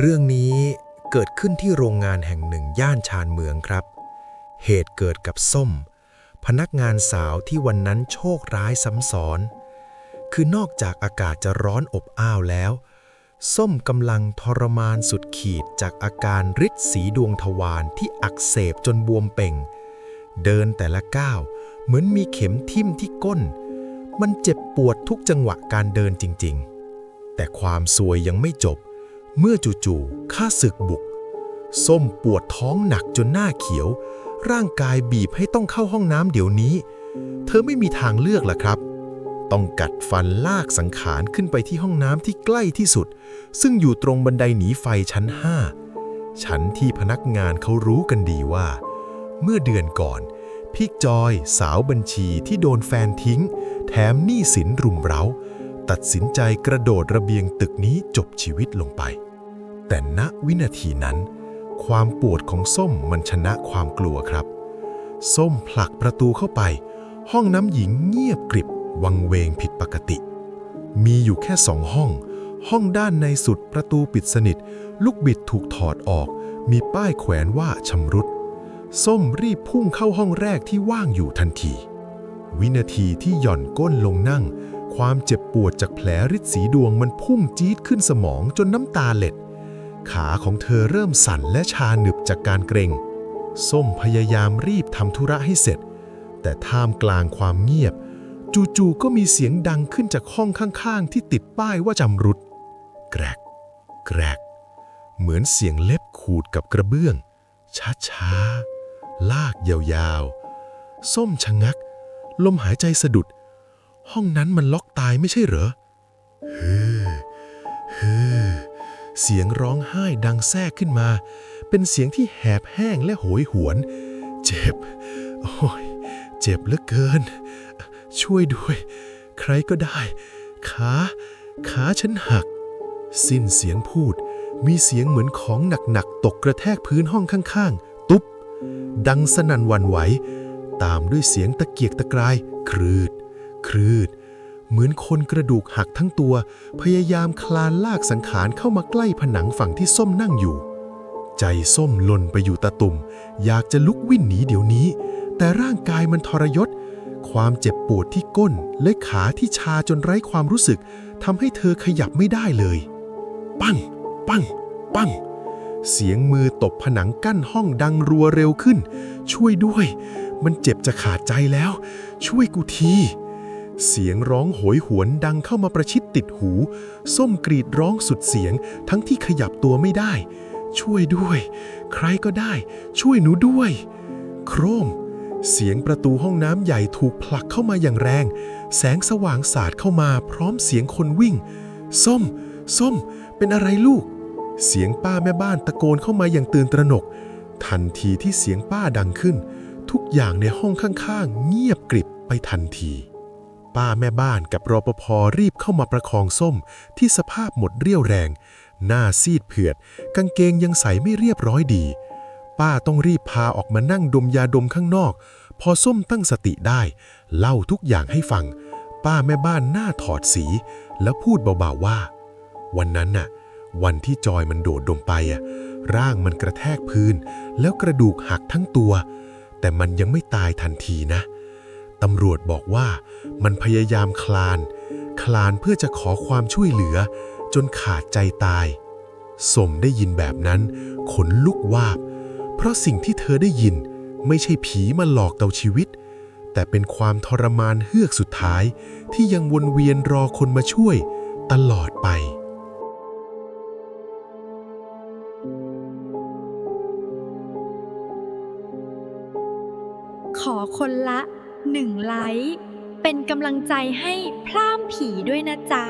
เรื่องนี้เกิดขึ้นที่โรงงานแห่งหนึ่งย่านชานเมืองครับ เหตุเกิดกับส้ม พนักงานสาวที่วันนั้นโชคร้ายซ้ำซ้อน คือนอกจากอากาศจะร้อนอบอ้าวแล้ว ส้มกำลังทรมานสุดขีดจากอาการริดสีดวงทวารที่อักเสบจนบวมเป่ง เดินแต่ละก้าวเหมือนมีเข็มทิ่มที่ก้น มันเจ็บปวดทุกจังหวะการเดินจริง ๆ แต่ความซวยยังไม่จบเเมื่อจู่ๆข้าศึกบุก ส้มปวดท้องหนักจนหน้าเขียว ร่างกายบีบให้ต้องเข้าห้องน้ำเดี๋ยวนี้ เธอไม่มีทางเลือกล่ะครับ ต้องกัดฟันลากสังขารขึ้นไปที่ห้องน้ำที่ใกล้ที่สุด ซึ่งอยู่ตรงบันไดหนีไฟชั้น5ชั้นที่พนักงานเขารู้กันดีว่า เมื่อเดือนก่อน พี่จอยสาวบัญชีที่โดนแฟนทิ้ง แถมหนี้สินรุมเร้า ตัดสินใจกระโดดระเบียงตึกนี้จบชีวิตลงไป แต่ณวินาทีนั้น ความปวดของส้มมันชนะความกลัวครับ ส้มผลักประตูเข้าไป ห้องน้ำหญิงเงียบกริบ วังเวงผิดปกติ มีอยู่แค่สองห้อง ห้องด้านในสุดประตูปิดสนิท ลูกบิดถูกถอดออก มีป้ายแขวนว่าชำรุด ส้มรีบพุ่งเข้าห้องแรกที่ว่างอยู่ทันที วินาทีที่หย่อนก้นลงนั่ง ความเจ็บปวดจากแผลริดสีดวงมันพุ่งจี๊ดขึ้นสมองจนน้ำตาเล็ด ขาของเธอเริ่มสั่นและชาหนึบจากการเกรงส้มพยายามรีบทำธุระให้เสร็จ แต่ท่ามกลางความเงียบ จู่ๆก็มีเสียงดังขึ้นจากห้องข้างๆ ที่ติดป้ายว่าจำรุด แกรก แกรก เหมือนเสียงเล็บขูดกับกระเบื้อง ช้าๆ ลากยาวๆ ส้มชะงัก ลมหายใจสะดุด ห้องนั้นมันล็อกตายไม่ใช่เหรอเฮือฮือเสียงร้องไห้ดังแทรกขึ้นมา เป็นเสียงที่แหบแห้งและโหยหวน เจ็บ โอ้ย เจ็บเหลือเกิน ช่วยด้วย ใครก็ได้ ขา ขาฉันหัก สิ้นเสียงพูด มีเสียงเหมือนของหนักๆ ตกกระแทกพื้นห้องข้างๆ ตุ๊บ ดังสนั่นหวันไหว ตามด้วยเสียงตะเกียกตะกราย ครืด ครืด เหมือนคนกระดูกหักทั้งตัว พยายามคลานลากสังขารเข้ามาใกล้ผนังฝั่งที่ส้มนั่งอยู่ ใจส้มหล่นไปอยู่ตาตุ่ม อยากจะลุกวิ่นหนีเดี๋ยวนี้ แต่ร่างกายมันทรยศ ความเจ็บปวดที่ก้นและขาที่ชาจนไร้ความรู้สึกทำให้เธอขยับไม่ได้เลย ปั้ง ปั้ง ปั้งเสียงมือตบผนังกั้นห้องดังรัวเร็วขึ้น ช่วยด้วย มันเจ็บจะขาดใจแล้ว ช่วยกูที เสียงร้องโหยหวนดังเข้ามาประชิดติดหู ส้มกรีดร้องสุดเสียง ทั้งที่ขยับตัวไม่ได้ ช่วยด้วย ใครก็ได้ ช่วยหนูด้วย โครม เสียงประตูห้องน้ำใหญ่ถูกผลักเข้ามาอย่างแรง แสงสว่างสาดเข้ามาพร้อมเสียงคนวิ่ง ส้ม ส้ม เป็นอะไรลูก เสียงป้าแม่บ้านตะโกนเข้ามาอย่างตื่นตระหนก ทันทีที่เสียงป้าดังขึ้น ทุกอย่างในห้องข้างๆ เงียบกริบไปทันที ป้าแม่บ้านกับรปภรีบเข้ามาประคองส้มที่สภาพหมดเรี่ยวแรง หน้าซีดเผือด กางเกงยังใส่ไม่เรียบร้อยดี ป้าต้องรีบพาออกมานั่งดมยาดมข้างนอก พอส้มตั้งสติได้ เล่าทุกอย่างให้ฟัง ป้าแม่บ้านหน้าถอดสี แล้วพูดเบาๆว่า วันนั้นน่ะ วันที่จอยมันโดดลงไปอะร่างมันกระแทกพื้น แล้วกระดูกหักทั้งตัว แต่มันยังไม่ตายทันทีนะ ตำรวจบอกว่ามันพยายามคลาน คลานเพื่อจะขอความช่วยเหลือ จนขาดใจตาย สมได้ยินแบบนั้น ขนลุกวาบ เพราะสิ่งที่เธอได้ยินไม่ใช่ผีมาหลอกเตาชีวิต แต่เป็นความทรมานเฮือกสุดท้ายที่ยังวนเวียนรอคนมาช่วย ตลอดไปขอคนละ หนึ่งไลค์ เป็นกำลังใจให้พร่ามผีด้วยนะจ๊ะ